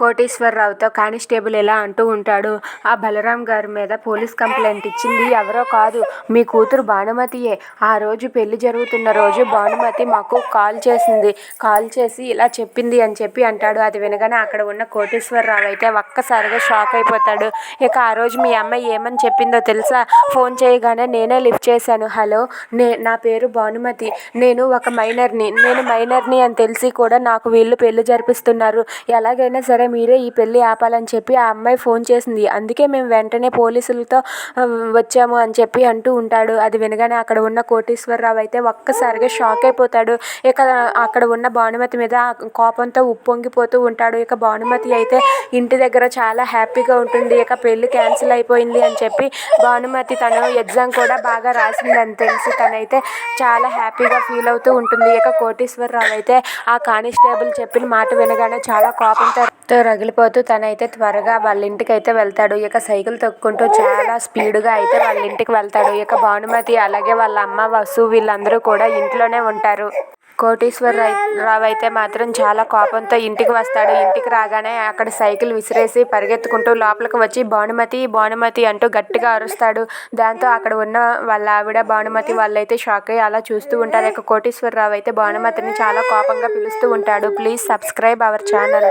కోటేశ్వరరావుతో constable ఇలా అంటూ ఉంటాడు. ఆ బలరాం గారి మీద పోలీస్ కంప్లైంట్ ఇచ్చింది ఎవరో కాదు మీ కూతురు భానుమతియే. ఆ రోజు పెళ్ళి జరుగుతున్న రోజు భానుమతి మాకు కాల్ చేసింది. కాల్ చేసి ఇలా చెప్పింది అని చెప్పి అంటాడు. అది వినగానే అక్కడ ఉన్న కోటేశ్వరరావు అయితే ఒక్కసారిగా షాక్ అయిపోతాడు. ఇక ఆ రోజు మీ అమ్మాయి ఏమని చెప్పిందో తెలుసా? ఫోన్ చేయగానే నేనే లిఫ్ట్ చేశాను. హలో నే నా పేరు భానుమతి. నేను ఒక మైనర్ని. నేను మైనర్ని అని తెలిసి కూడా నాకు వీళ్ళు పెళ్ళి జరిపిస్తున్నారు. ఎలాగైనా సరే మీరే ఈ పెళ్ళి ఆపాలని చెప్పి ఆ అమ్మాయి ఫోన్ చేసింది. అందుకే మేము వెంటనే పోలీసులతో వచ్చాము అని చెప్పి అంటూ ఉంటాడు. అది వినగానే అక్కడ ఉన్న కోటేశ్వరరావు అయితే ఒక్కసారిగా షాక్ అయిపోతాడు. ఇక అక్కడ ఉన్న భానుమతి మీద కోపంతో ఉప్పొంగిపోతూ ఉంటాడు. ఇక భానుమతి అయితే ఇంటి దగ్గర చాలా హ్యాపీగా ఉంటుంది. ఇక పెళ్ళి క్యాన్సిల్ అయిపోయింది అని చెప్పి భానుమతి తను ఎగ్జామ్ కూడా బాగా రాసిందని తెలిసి తనైతే చాలా హ్యాపీగా ఫీల్ అవుతూ ఉంటుంది. ఇక కోటేశ్వరరావు అయితే ఆ కానిస్టేబుల్ చెప్పిన మాట వినగానే చాలా కోపంతో తో రగిలిపోతూ తనైతే త్వరగా వాళ్ళ ఇంటికి అయితే వెళ్తాడు. ఇక సైకిల్ తొక్కుంటూ చాలా స్పీడ్గా అయితే వాళ్ళ ఇంటికి వెళ్తాడు. ఇక భానుమతి అలాగే వాళ్ళ అమ్మ వసు వీళ్ళందరూ కూడా ఇంట్లోనే ఉంటారు. కోటీశ్వర రావు అయితే మాత్రం చాలా కోపంతో ఇంటికి వస్తాడు. ఇంటికి రాగానే అక్కడ సైకిల్ విసిరేసి పరిగెత్తుకుంటూ లోపలికి వచ్చి భానుమతి భానుమతి అంటూ గట్టిగా అరుస్తాడు. దాంతో అక్కడ ఉన్న వాళ్ళ ఆవిడ భానుమతి వాళ్ళైతే షాక్ అయ్యి అలా చూస్తూ ఉంటారు. ఇక కోటేశ్వరరావు అయితే భానుమతిని చాలా కోపంగా పిలుస్తూ ఉంటాడు. Please subscribe our channel.